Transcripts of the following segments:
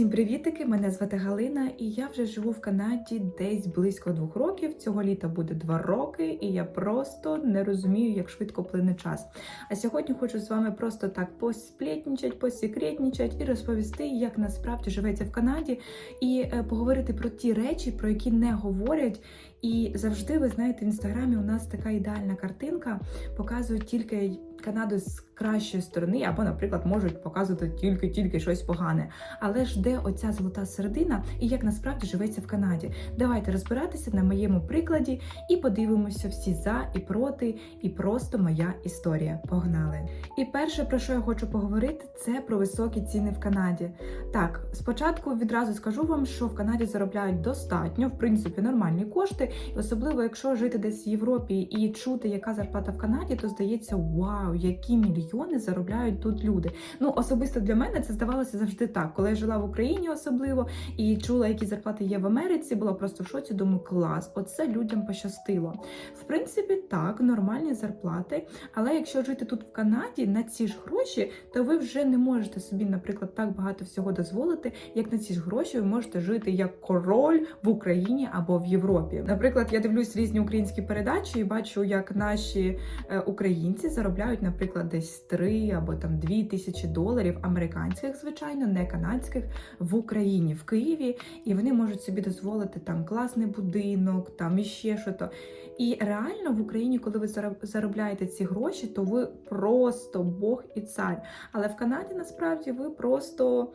Всім привітики! Мене звати Галина, і я вже живу в Канаді десь близько двох років. Цього літа буде два роки, і я просто не розумію, як швидко плине час. А сьогодні хочу з вами просто так посплетнічать, посекретнічать і розповісти, як насправді живеться в Канаді, і е, поговорити про ті речі, про які не говорять. І завжди, ви знаєте, в інстаграмі у нас така ідеальна картинка, показують тільки Канаду з кращої сторони, або, наприклад, можуть показувати тільки-тільки щось погане. Але ж де оця золота середина і як насправді живеться в Канаді? Давайте розбиратися на моєму прикладі і подивимося всі за і проти, і просто моя історія. Погнали! І перше, про що я хочу поговорити, це про високі ціни в Канаді. Так, спочатку відразу скажу вам, що в Канаді заробляють достатньо, в принципі, нормальні кошти, особливо, якщо жити десь в Європі і чути, яка зарплата в Канаді, то здається, вау, які мільйони заробляють тут люди. Ну, особисто для мене це здавалося завжди так. Коли я жила в Україні, особливо і чула, які зарплати є в Америці, була просто в шоці. Думаю, клас, оце людям пощастило. В принципі, так, нормальні зарплати. Але якщо жити тут в Канаді на ці ж гроші, то ви вже не можете собі, наприклад, так багато всього дозволити, як на ці ж гроші ви можете жити як король в Україні або в Європі. Наприклад, я дивлюсь різні українські передачі і бачу, як наші е, українці заробляють, наприклад, десь 3 або там 2 тисячі доларів американських, звичайно, не канадських в Україні, в Києві, і вони можуть собі дозволити там класний будинок, там іще що то. І реально в Україні, коли ви заробляєте ці гроші, то ви просто Бог і цар. Але в Канаді насправді ви просто.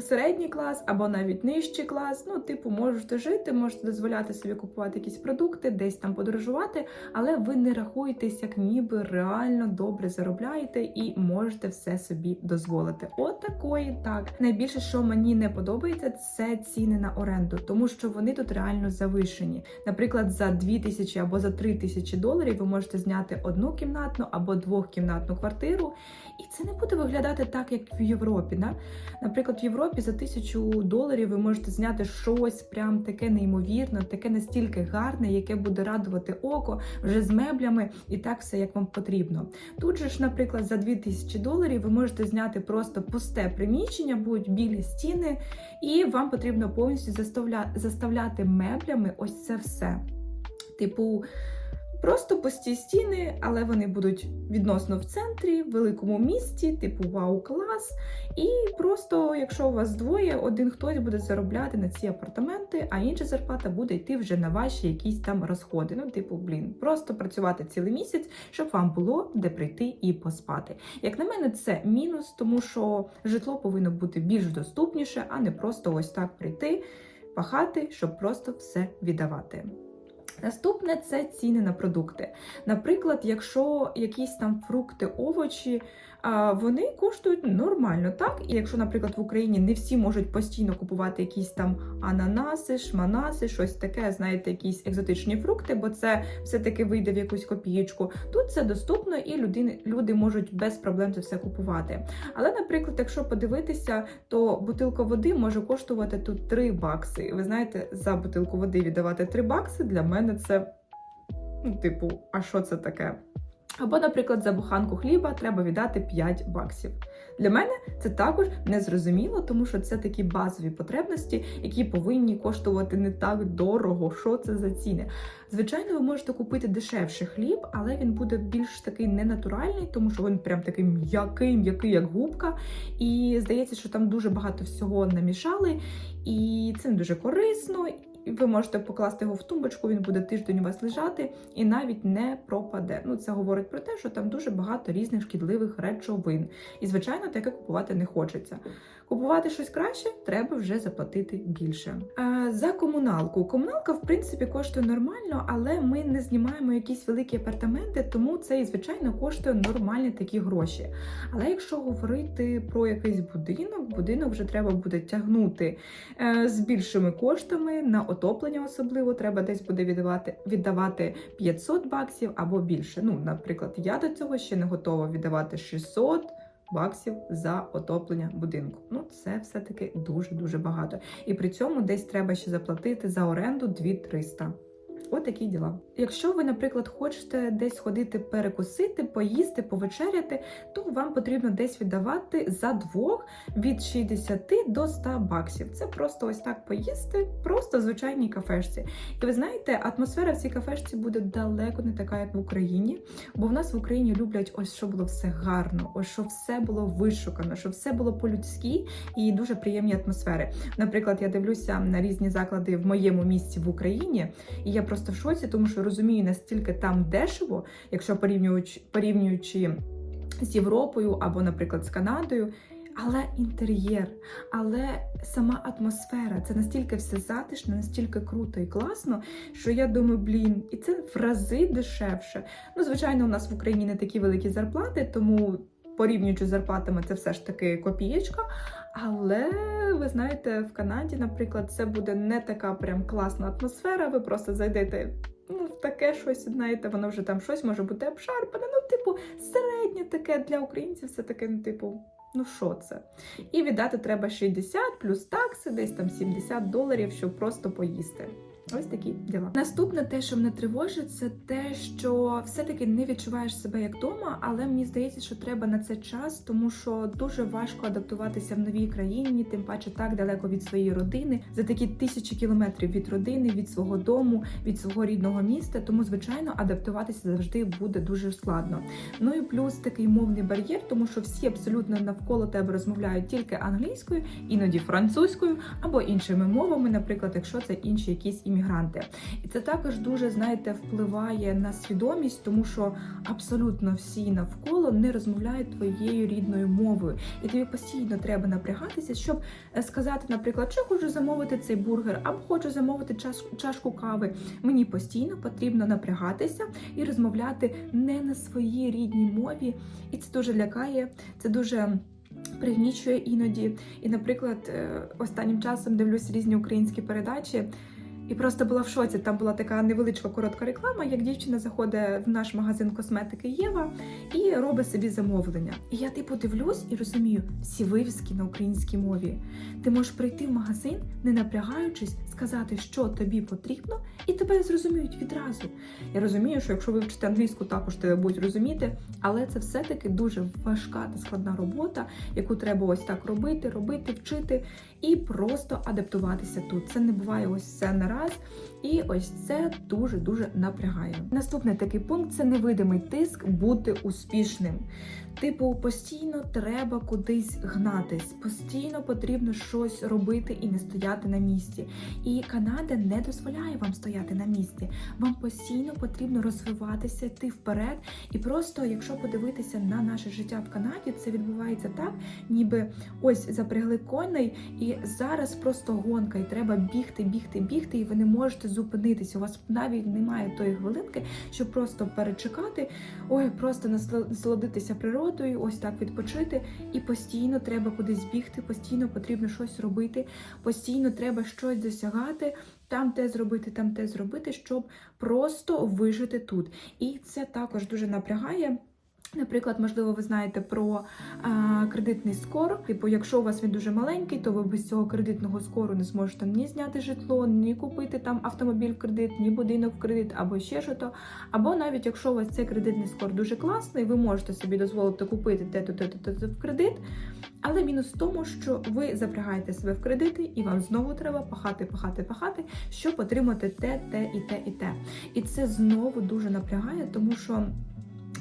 Середній клас або навіть нижчий клас, ну, типу, можете жити, можете дозволяти собі купувати якісь продукти, десь там подорожувати, але ви не рахуєтесь, як ніби реально добре заробляєте і можете все собі дозволити. От такої так. Найбільше, що мені не подобається, це ціни на оренду, тому що вони тут реально завишені. Наприклад, за 2 тисячі або за 3 тисячі доларів ви можете зняти одну кімнатну або двохкімнатну квартиру, і це не буде виглядати так, як в Європі. Да? Наприклад, в Європі за тисячу доларів ви можете зняти щось прям таке неймовірне, таке настільки гарне, яке буде радувати око вже з меблями і так все як вам потрібно. Тут же ж, наприклад, за 2000 доларів ви можете зняти просто пусте приміщення, будуть білі стіни, і вам потрібно повністю заставля... заставляти меблями ось це все. Типу. Просто пусті стіни, але вони будуть відносно в центрі, в великому місті, типу вау-клас. І просто, якщо у вас двоє, один хтось буде заробляти на ці апартаменти, а інша зарплата буде йти вже на ваші якісь там розходи. Ну, типу, блін, просто працювати цілий місяць, щоб вам було де прийти і поспати. Як на мене, це мінус, тому що житло повинно бути більш доступніше, а не просто ось так прийти, пахати, щоб просто все віддавати. Наступне це ціни на продукти. Наприклад, якщо якісь там фрукти, овочі, вони коштують нормально, так? І якщо, наприклад, в Україні не всі можуть постійно купувати якісь там ананаси, шманаси, щось таке, знаєте, якісь екзотичні фрукти, бо це все-таки вийде в якусь копієчку. Тут це доступно і люди, люди можуть без проблем це все купувати. Але, наприклад, якщо подивитися, то бутилка води може коштувати тут 3 бакси. Ви знаєте, за бутилку води віддавати 3 бакси для мене це, ну, типу, а що це таке? Або, наприклад, за буханку хліба треба віддати 5 баксів. Для мене це також незрозуміло, тому що це такі базові потребності, які повинні коштувати не так дорого. Що це за ціни? Звичайно, ви можете купити дешевший хліб, але він буде більш такий ненатуральний, тому що він прям такий м'який, м'який, як губка. І здається, що там дуже багато всього намішали, і це не дуже корисно. Ви можете покласти його в тумбочку, він буде тиждень у вас лежати і навіть не пропаде. Ну це говорить про те, що там дуже багато різних шкідливих речовин. І, звичайно, таке купувати не хочеться. Купувати щось краще, треба вже заплатити більше. За комуналку. Комуналка, в принципі, коштує нормально, але ми не знімаємо якісь великі апартаменти, тому це і звичайно коштує нормальні такі гроші. Але якщо говорити про якийсь будинок, будинок вже треба буде тягнути е, з більшими коштами на отоплення, особливо треба десь буде віддавати віддавати 500 баксів або більше. Ну, наприклад, я до цього ще не готова віддавати 600 баксів за отоплення будинку. Ну, це все-таки дуже-дуже багато. І при цьому десь треба ще заплатити за оренду 2300. От такі діла. Якщо ви, наприклад, хочете десь ходити перекусити, поїсти, повечеряти, то вам потрібно десь віддавати за двох від 60 до 100 баксів. Це просто ось так поїсти, просто в звичайній кафешці. І ви знаєте, атмосфера в цій кафешці буде далеко не така, як в Україні, бо в нас в Україні люблять ось, щоб було все гарно, ось щоб все було вишукано, щоб все було по-людськи і дуже приємні атмосфери. Наприклад, я дивлюся на різні заклади в моєму місті в Україні, і я просто в шоці, тому що розумію, настільки там дешево, якщо порівнюючи, порівнюючи з Європою або, наприклад, з Канадою. Але інтер'єр, але сама атмосфера це настільки все затишно, настільки круто і класно, що я думаю, блін, і це в рази дешевше. Ну, звичайно, у нас в Україні не такі великі зарплати, тому порівнюючи з зарплатами, це все ж таки копієчка. Але ви знаєте, в Канаді, наприклад, це буде не така прям класна атмосфера. Ви просто зайдете. Ну, в таке щось, знаєте, воно вже там щось може бути обшарпане. Ну, типу, середнє таке для українців, все таке, ну, типу, ну що це? І віддати треба 60 плюс такси, десь там 70 доларів, щоб просто поїсти. Ось такі діла. Наступне, те, що мене тривожить, це те, що все-таки не відчуваєш себе як вдома, але мені здається, що треба на це час, тому що дуже важко адаптуватися в новій країні, тим паче так далеко від своєї родини, за такі тисячі кілометрів від родини, від свого дому, від свого рідного міста. Тому, звичайно, адаптуватися завжди буде дуже складно. Ну і плюс такий мовний бар'єр, тому що всі абсолютно навколо тебе розмовляють тільки англійською, іноді французькою або іншими мовами, наприклад, якщо це інші якісь іммігранти. І це також дуже, знаєте, впливає на свідомість, тому що абсолютно всі навколо не розмовляють твоєю рідною мовою. І тобі постійно треба напрягатися, щоб е, сказати, наприклад, що хочу замовити цей бургер, або хочу замовити чаш, чашку кави. Мені постійно потрібно напрягатися і розмовляти не на своїй рідній мові. І це дуже лякає, це дуже. Пригнічує іноді. І, наприклад, е, останнім часом дивлюсь різні українські передачі. І просто була в шоці. Там була така невеличка коротка реклама, як дівчина заходить в наш магазин косметики Єва і робить собі замовлення. І я типу дивлюсь і розумію, всі вивіски на українській мові. Ти можеш прийти в магазин, не напрягаючись, сказати, що тобі потрібно, і тебе зрозуміють відразу. Я розумію, що якщо ви вчите англійську, також тебе будуть розуміти, але це все-таки дуже важка та складна робота, яку треба ось так робити, робити, вчити і просто адаптуватися тут. Це не буває ось все на раз. І ось це дуже-дуже напрягає. Наступний такий пункт це невидимий тиск бути успішним. Типу, постійно треба кудись гнатись, постійно потрібно щось робити і не стояти на місці. І Канада не дозволяє вам стояти на місці. Вам постійно потрібно розвиватися, йти вперед. І просто, якщо подивитися на наше життя в Канаді, це відбувається так, ніби ось запрягли коней, і зараз просто гонка, і треба бігти, бігти, бігти, і ви не можете зупинитися. У вас навіть немає тої хвилинки, щоб просто перечекати, ой, просто насолодитися природою, ось так відпочити. І постійно треба кудись бігти, постійно потрібно щось робити, постійно треба щось досягати. Там те зробити, там те зробити, щоб просто вижити тут. І це також дуже напрягає. Наприклад, можливо, ви знаєте про а, кредитний скор. Типу, якщо у вас він дуже маленький, то ви без цього кредитного скору не зможете ні зняти житло, ні купити там автомобіль в кредит, ні будинок в кредит, або ще що то. Або навіть якщо у вас цей кредитний скор дуже класний, ви можете собі дозволити купити те-то, те-то в кредит. Але мінус в тому, що ви запрягаєте себе в кредити, і вам знову треба пахати, пахати, пахати, щоб отримати те, те і те, і те. І це знову дуже напрягає, тому що.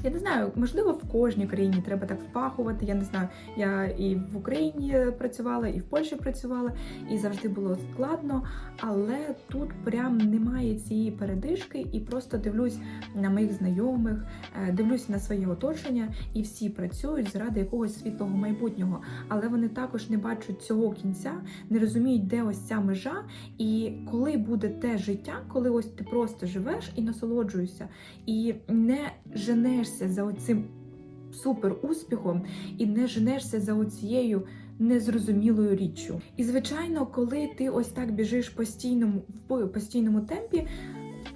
Я не знаю, можливо, в кожній країні треба так впахувати. Я не знаю, я і в Україні працювала, і в Польщі працювала, і завжди було складно. Але тут прям немає цієї передишки, і просто дивлюсь на моїх знайомих, е, дивлюсь на своє оточення, і всі працюють заради якогось світлого майбутнього. Але вони також не бачать цього кінця, не розуміють, де ось ця межа, і коли буде те життя, коли ось ти просто живеш і насолоджуєшся, і не женешся за оцим супер успіхом і не женешся за оцією незрозумілою річчю. І звичайно, коли ти ось так біжиш постійному в постійному темпі.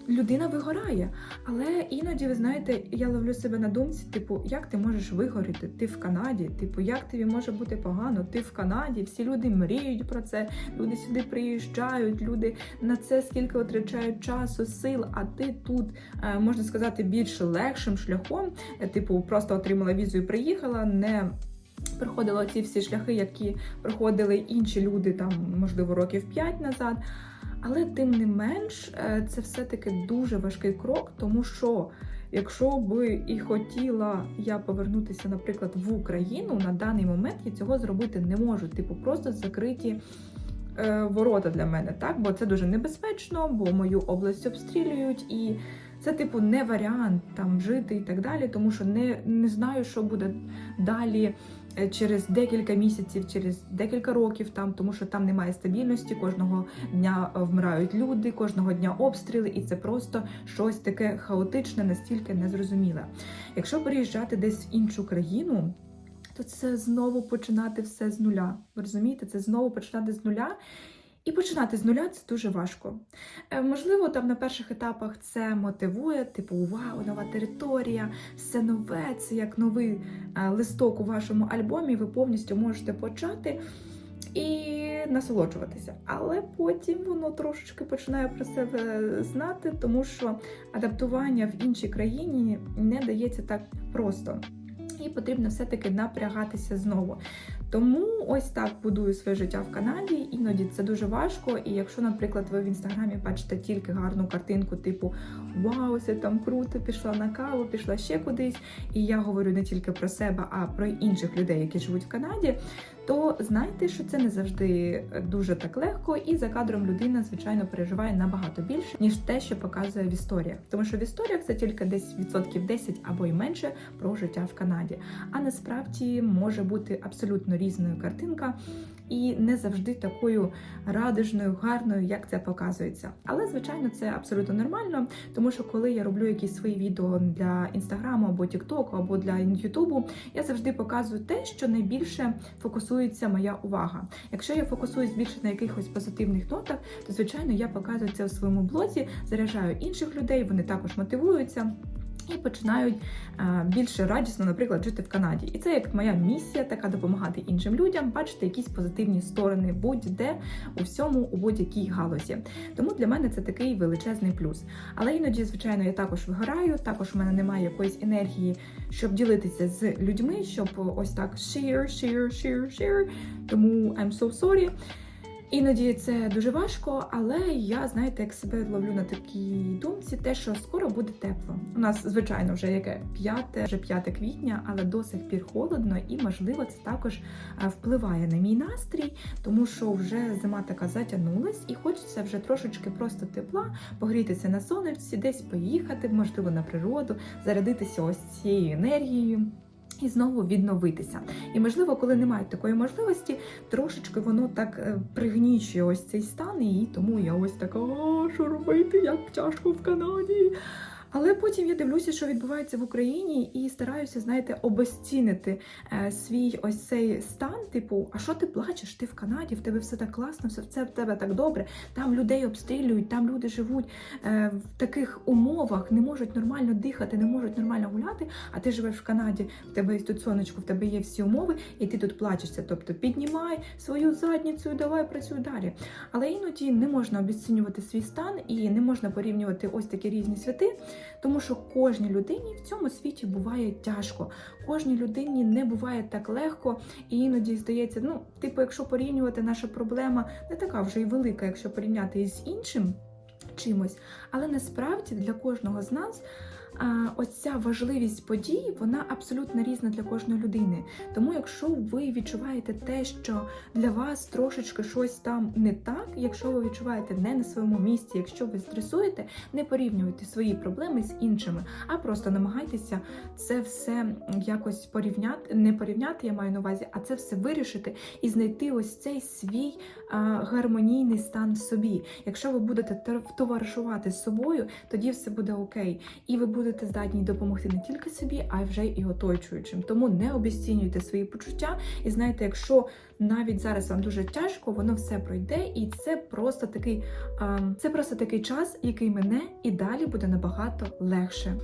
Людина вигорає. Але іноді, ви знаєте, я ловлю себе на думці, типу, як ти можеш вигоріти? Ти в Канаді, типу, як тобі може бути погано? Ти в Канаді, всі люди мріють про це, люди сюди приїжджають, люди на це скільки витрачають часу, сил, а ти тут, е, можна сказати, більш легшим шляхом, е, типу, просто отримала візу і приїхала, не проходила ці всі шляхи, які проходили інші люди, там, можливо, років 5 назад. Але тим не менш, е, це все-таки дуже важкий крок, тому що якщо би і хотіла я повернутися, наприклад, в Україну, на даний момент я цього зробити не можу. Типу, просто закриті е, ворота для мене, так? Бо це дуже небезпечно, бо мою область обстрілюють і. Це, типу, не варіант там жити і так далі, тому що не, не знаю, що буде далі через декілька місяців, через декілька років там, тому що там немає стабільності. Кожного дня е, вмирають люди, кожного дня обстріли, і це просто щось таке хаотичне, настільки незрозуміле. Якщо переїжджати десь в іншу країну. То це знову починати все з нуля. Ви розумієте, це знову починати з нуля. І починати з нуля це дуже важко. Е, Можливо, там на перших етапах це мотивує, типу, вау, нова територія, все нове, це як новий е, листок у вашому альбомі, ви повністю можете почати і насолоджуватися. Але потім воно трошечки починає про себе знати, тому що адаптування в іншій країні не дається так просто. І потрібно все-таки напрягатися знову. Тому ось так будую своє життя в Канаді. Іноді це дуже важко. І якщо, наприклад, ви в інстаграмі бачите тільки гарну картинку, типу Вау, це там круто, пішла на каву, пішла ще кудись. І я говорю не тільки про себе, а про інших людей, які живуть в Канаді. То знайте, що це не завжди дуже так легко, і за кадром людина, звичайно, переживає набагато більше, ніж те, що показує в історіях. Тому що в історіях це тільки десь відсотків 10 або й менше про життя в Канаді. А насправді може бути абсолютно різною картинка і не завжди такою радужною, гарною, як це показується. Але звичайно, це абсолютно нормально, тому що коли я роблю якісь свої відео для інстаграму або Тіктоку, або для Ютубу, я завжди показую те, що найбільше фокусується моя увага. Якщо я фокусуюсь більше на якихось позитивних нотах, то звичайно я показую це у своєму блозі, заряджаю інших людей, вони також мотивуються. І починають е, більше радісно, наприклад, жити в Канаді. І це як моя місія, така допомагати іншим людям, бачити якісь позитивні сторони будь-де у всьому, у будь-якій галузі. Тому для мене це такий величезний плюс. Але іноді, звичайно, я також вигораю, також у мене немає якоїсь енергії, щоб ділитися з людьми, щоб ось так share, share, share, share. Тому I'm so sorry. Іноді це дуже важко, але я, знаєте, як себе ловлю на такій думці, те, що скоро буде тепло. У нас, звичайно, вже яке п'яте, вже 5 квітня, але до сих пір холодно, і можливо це також е, впливає на мій настрій, тому що вже зима така затягнулась, і хочеться вже трошечки просто тепла, погрітися на сонечці, десь поїхати, можливо, на природу, зарядитися ось цією енергією. І знову відновитися. І можливо, коли немає такої можливості, трошечки воно так е, пригнічує ось цей стан, і тому я ось така, «А, що робити, як тяжко в Канаді. Але потім я дивлюся, що відбувається в Україні, і стараюся, знаєте, обезцінити е, свій ось цей стан. Типу, а що ти плачеш? Ти в Канаді, в тебе все так класно, все це в тебе так добре. Там людей обстрілюють, там люди живуть е, в таких умовах, не можуть нормально дихати, не можуть нормально гуляти. А ти живеш в Канаді, в тебе є тут сонечко, в тебе є всі умови, і ти тут плачешся. Тобто піднімай свою задницю, давай працюй далі. Але іноді не можна обесцінювати свій стан і не можна порівнювати ось такі різні святи. Тому що кожній людині в цьому світі буває тяжко, кожній людині не буває так легко, і іноді здається, ну, типу, якщо порівнювати, наша проблема не така вже й велика, якщо порівняти із іншим чимось. Але насправді для кожного з нас. А, ось ця важливість подій, вона абсолютно різна для кожної людини. Тому, якщо ви відчуваєте те, що для вас трошечки щось там не так, якщо ви відчуваєте не на своєму місці, якщо ви стресуєте, не порівнюйте свої проблеми з іншими, а просто намагайтеся це все якось порівняти, не порівняти, я маю на увазі, а це все вирішити і знайти ось цей свій а, гармонійний стан в собі. Якщо ви будете товаришувати з собою, тоді все буде окей, і ви будете будете здатні допомогти не тільки собі, а й вже і оточуючим. Тому не обіцінюйте свої почуття. І знаєте, якщо навіть зараз вам дуже тяжко, воно все пройде, і це просто такий, це просто такий час, який мине, і далі буде набагато легше.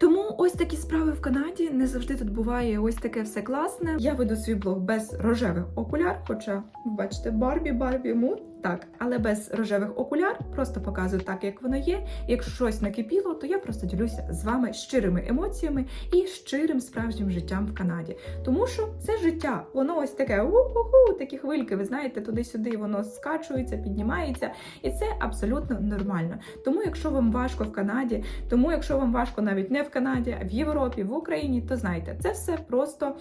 Тому ось такі справи в Канаді. Не завжди тут буває ось таке все класне. Я веду свій блог без рожевих окуляр, хоча бачите Барбі, Барбі, му. Так, але без рожевих окуляр просто показую так, як воно є. Якщо щось накипіло, то я просто ділюся з вами щирими емоціями і щирим справжнім життям в Канаді. Тому що це життя, воно ось таке у-ху-ху, такі хвильки, ви знаєте, туди-сюди воно скачується, піднімається, і це абсолютно нормально. Тому, якщо вам важко в Канаді, тому якщо вам важко навіть не в Канаді, а в Європі, в Україні, то знайте, це все просто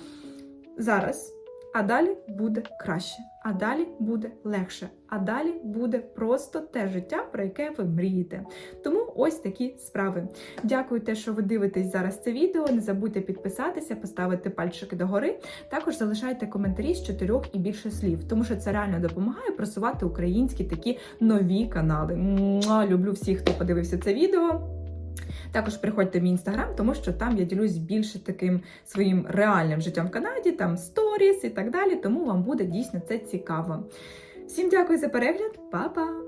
зараз. А далі буде краще, а далі буде легше, а далі буде просто те життя, про яке ви мрієте. Тому ось такі справи. Дякую, те, що ви дивитесь зараз це відео. Не забудьте підписатися, поставити пальчики догори. Також залишайте коментарі з чотирьох і більше слів, тому що це реально допомагає просувати українські такі нові канали. Муа, люблю всіх, хто подивився це відео. Також приходьте в мій інстаграм, тому що там я ділюсь більше таким своїм реальним життям в Канаді, там сторіс і так далі. Тому вам буде дійсно це цікаво. Всім дякую за перегляд, Па-па!